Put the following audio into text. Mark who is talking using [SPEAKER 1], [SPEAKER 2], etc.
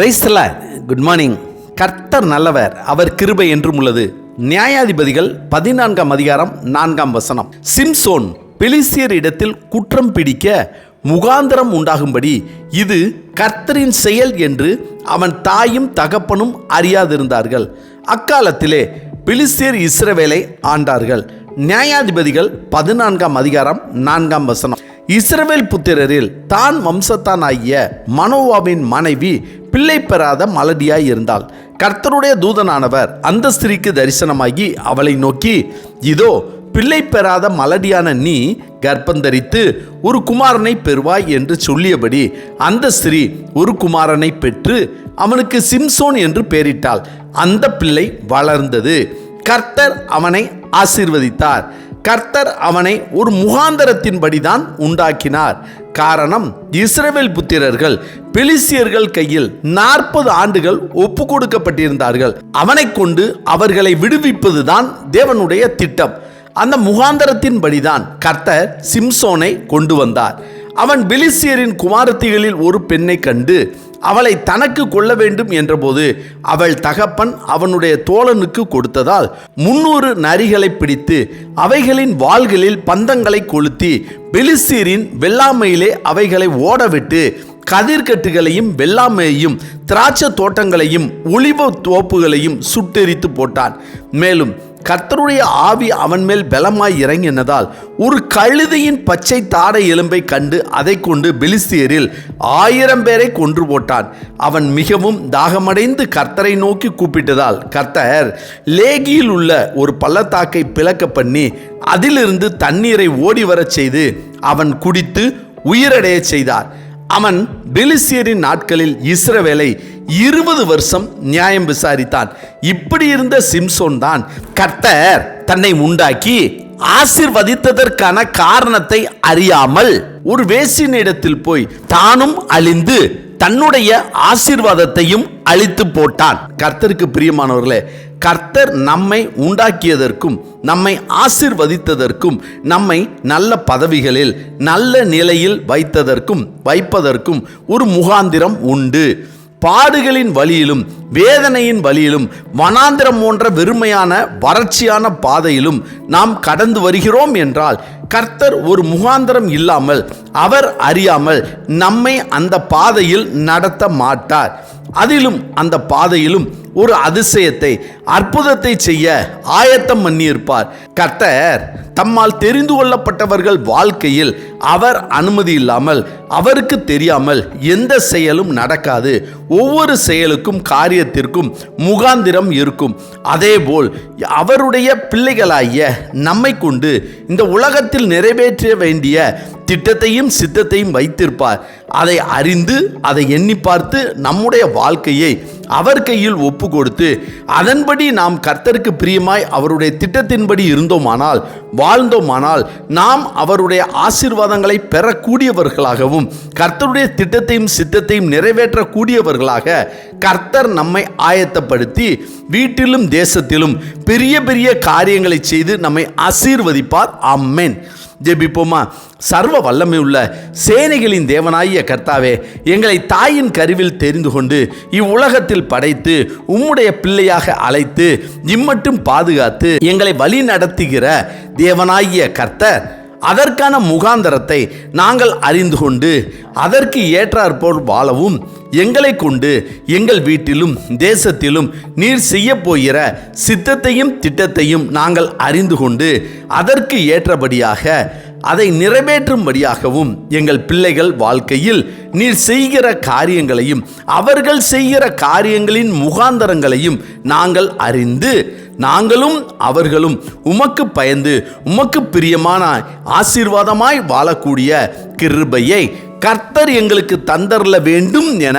[SPEAKER 1] பிரைஸ்தல good morning கர்த்தர் நல்லவர் அவர் கிருபை என்றும் உள்ளது. நியாயாதிபதிகள் பதினான்காம் அதிகாரம் நான்காம் வசனம். சிம்சோன் பெலிசியர் இடத்தில் குற்றம் பிடிக்க முகாந்திரம் உண்டாகும்படி இது கர்த்தரின் செயல் என்று அவன் தாயும் தகப்பனும் அறியாதிருந்தார்கள். அக்காலத்திலே பிலிஸ்தியர் இஸ்ரவேலை ஆண்டார்கள். நியாயாதிபதிகள் பதினான்காம் அதிகாரம் நான்காம் வசனம். இஸ்ரவேல் புத்திரரில் தான் வம்சத்தான் ஆகிய மனோவாவின் மனைவி பிள்ளை பெறாத மலடியாய் இருந்தாள். கர்த்தருடைய தூதனானவர் அந்த ஸ்திரீக்கு தரிசனமாகி அவளை நோக்கி இதோ பிள்ளை பெறாத மலடியான நீ கர்ப்பந்தரித்து ஒரு குமாரனை பெறுவாய் என்று சொல்லியபடி அந்த ஸ்திரீ ஒரு குமாரனை பெற்று அவனுக்கு சிம்சோன் என்று பெயரிட்டாள். அந்த பிள்ளை வளர்ந்தது. கர்த்தர் அவனை ஆசீர்வதித்தார். கர்த்தர் அவனை ஒரு முகாந்தரத்தின்படிதான் உண்டாக்கினார். காரணம் இஸ்ரேவேல் புத்திரர்கள் பெலிசியர்கள் கையில் நாற்பது ஆண்டுகள் ஒப்பு கொடுக்கப்பட்டிருந்தார்கள் அவனை கொண்டு அவர்களை விடுவிப்பதுதான் தேவனுடைய திட்டம். அந்த முகாந்தரத்தின்படிதான் கர்த்தர் சிம்சோனை கொண்டு வந்தார். அவன் பெலிசியரின் குமாரத்திகளில் ஒரு பெண்ணை கண்டு அவளை தனக்கு கொள்ள வேண்டும் என்றபோது அவள் தகப்பன் அவனுடைய தோழனுக்கு கொடுத்ததால் முன்னூறு நரிகளை பிடித்து அவைகளின் வாள்களில் பந்தங்களை கொளுத்தி பெலிசீரின் வெள்ளாமையிலே அவைகளை ஓடவிட்டு கதிர்கட்டுகளையும் வெள்ளாமையையும் திராட்சை தோட்டங்களையும் ஒளிவ தோப்புகளையும் சுட்டெரித்து போட்டான். மேலும் கர்த்தருடைய ஆவி அவன் மேல் பலமாய் இறங்கினதால் ஒரு கழுதையின் பச்சை தாடை எலும்பை கண்டு அதை கொண்டு பெலிஸ்தியரில் ஆயிரம் பேரை கொன்று போட்டான். அவன் மிகவும் தாகமடைந்து கர்த்தரை நோக்கி கூப்பிட்டதால் கர்த்தர் லேகியில் உள்ள ஒரு பள்ளத்தாக்கை பிளக்க பண்ணி அதிலிருந்து தண்ணீரை ஓடி வரச் செய்து அவன் குடித்து உயிரடையச் செய்தார். அவன் பெலிசியரின் நாட்களில் இஸ்ரவேலை இருபது வருஷம் நியாயம் விசாரித்தான். இப்படி இருந்த சிம்சோன் தான் கர்த்தர் தன்னை உண்டாக்கி ஆசிர்வதித்ததற்கான காரணத்தை அறியாமல் ஒரு வேசினிடத்தில் போய் தானும் அழிந்து தன்னுடைய ஆசிர்வாதத்தையும் அழித்து போட்டான். கர்த்தருக்கு பிரியமானவர்களே கர்த்தர் நம்மை உண்டாக்கியதற்கும் நம்மை ஆசிர்வதித்ததற்கும் நம்மை நல்ல பதவிகளில் நல்ல நிலையில் வைத்ததற்கும் வைப்பதற்கும் ஒரு முகாந்திரம் உண்டு. பாடுகளின் வழியிலும் வேதனையின் வழியிலும் வனாந்திரம் போன்ற வெறுமையான வறட்சியான பாதையிலும் நாம் கடந்து வருகிறோம் என்றால் கர்த்தர் ஒரு முகாந்திரம் இல்லாமல் அவர் அறியாமல் நம்மை அந்த பாதையில் நடத்த மாட்டார். அதிலும் அந்த பாதையிலும் ஒரு அதிசயத்தை அற்புதத்தை செய்ய ஆயத்தம் பண்ணியிருப்பார். கர்த்தர் தம்மால் தெரிந்து கொள்ளப்பட்டவர்கள் வாழ்க்கையில் அவர் அனுமதி இல்லாமல் அவருக்கு தெரியாமல் எந்த செயலும் நடக்காது. ஒவ்வொரு செயலுக்கும் காரியத்திற்கும் முகாந்திரம் இருக்கும். அதேபோல் அவருடைய பிள்ளைகளாகிய நம்மை கொண்டு இந்த உலகத்தில் நிறைவேற்ற வேண்டிய திட்டத்தையும் சித்தத்தையும் வைத்திருப்பார். அதை அறிந்து அதை எண்ணி பார்த்து நம்முடைய வாழ்க்கையை அவர் கையில் ஒப்பு கொடுத்து அதன்படி நாம் கர்த்தருக்கு பிரியமாய் அவருடைய திட்டத்தின்படி இருந்தோமானால் வாழ்ந்தோமானால் நாம் அவருடைய ஆசீர்வாதங்களை பெறக்கூடியவர்களாகவும் கர்த்தருடைய திட்டத்தையும் சித்தத்தையும் நிறைவேற்றக்கூடியவர்களாக கர்த்தர் நம்மை ஆயத்தப்படுத்தி வீட்டிலும் தேசத்திலும் பெரிய பெரிய காரியங்களை செய்து நம்மை ஆசீர்வதிப்பார். அம்மேன் ஜெபிப்போமா? சர்வ வல்லமை உள்ள சேனைகளின் தேவனாகிய கர்த்தாவே எங்களை தாயின் கருவில் தெரிந்து கொண்டு இவ்வுலகத்தில் படைத்து உம்முடைய பிள்ளையாக அழைத்து இம்மட்டும் பாதுகாத்து எங்களை வழி நடத்துகிற தேவனாகிய கர்த்தர் அதற்கான முகாந்தரத்தை நாங்கள் அறிந்து கொண்டு அதற்கு ஏற்றாற்போல் வாழவும் எங்களை கொண்டு எங்கள் வீட்டிலும் தேசத்திலும் நீர் செய்ய போகிற சித்தத்தையும் திட்டத்தையும் நாங்கள் அறிந்து கொண்டு அதற்கு ஏற்றபடியாக அதை நிறைவேற்றும்படியாகவும் எங்கள் பிள்ளைகள் வாழ்க்கையில் நீர் செய்கிற காரியங்களையும் அவர்கள் செய்கிற காரியங்களின் முகாந்தரங்களையும் நாங்கள் அறிந்து நாங்களும் அவர்களும் உமக்கு பயந்து உமக்கு பிரியமான ஆசீர்வாதமாய் வாழக்கூடிய கிருபையை கர்த்தர் எங்களுக்கு தந்தரல வேண்டும் என